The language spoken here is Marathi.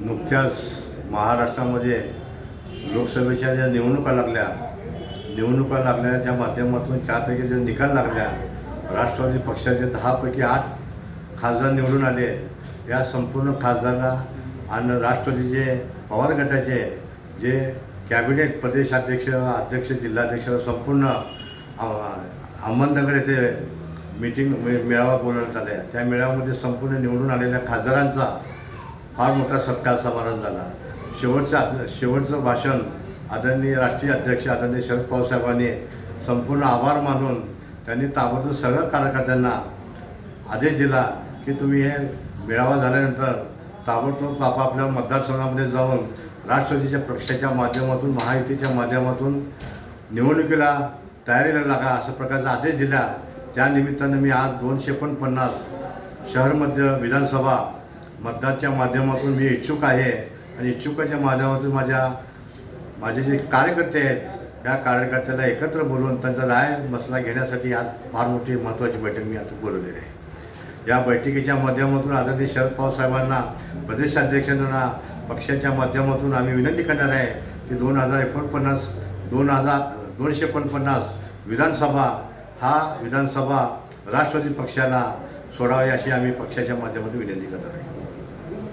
नुकत्याच महाराष्ट्रामध्ये लोकसभेच्या ज्या निवडणुका लागल्या निवडणुका लागल्याच्या माध्यमातून चारपैकी ज्या निकाल लागल्या राष्ट्रवादी पक्षाचे दहापैकी आठ खासदार निवडून आले. या संपूर्ण खासदारांना आणि राष्ट्रवादीचे पवार गटाचे जे कॅबिनेट प्रदेशाध्यक्ष अध्यक्ष जिल्हाध्यक्ष संपूर्ण अहमदनगर येथे मीटिंग मे- मेळावा बोलवण्यात आल्या. त्या मेळाव्यामध्ये संपूर्ण निवडून आलेल्या खासदारांचा फार मोठा सत्कार समारंभ झाला. शेवटचं आद- शेवटचं भाषण आदरणीय राष्ट्रीय अध्यक्ष आदरणीय शरद पवार साहेबांनी संपूर्ण आभार मानून त्यांनी ताबडतोब सगळ्या कार्यकर्त्यांना आदेश दिला की तुम्ही हे मेळावा झाल्यानंतर ताबडतोब आपापल्या मतदारसंघामध्ये जाऊन राष्ट्रवादीच्या पक्षाच्या माध्यमातून महायुतीच्या माध्यमातून निवडणुकीला तयारीला लागा अशा प्रकारचा आदेश दिला. त्या निमित्तानं मी आज दोनशे एकोणपन्नास शहरमध्य विधानसभा मतदारच्या माध्यमातून मी इच्छुक आहे आणि इच्छुकाच्या माध्यमातून माझ्या माझे जे कार्यकर्ते आहेत या कार्यकर्त्याला एकत्र बोलवून त्यांचा राय मसला घेण्यासाठी आज फार मोठी महत्त्वाची बैठक मी आता बोलवलेली आहे. या बैठकीच्या माध्यमातून आदरणीय शरद पवार साहेबांना प्रदेशाध्यक्षांना पक्षाच्या माध्यमातून आम्ही विनंती करणार आहे की दोन हजार एकोणपन्नास दोन हजार दोनशे एकोणपन्नास विधानसभा हा विधानसभा राष्ट्रवादी पक्षाला सोडावी अशी आम्ही पक्षाच्या माध्यमातून विनंती करणार आहे.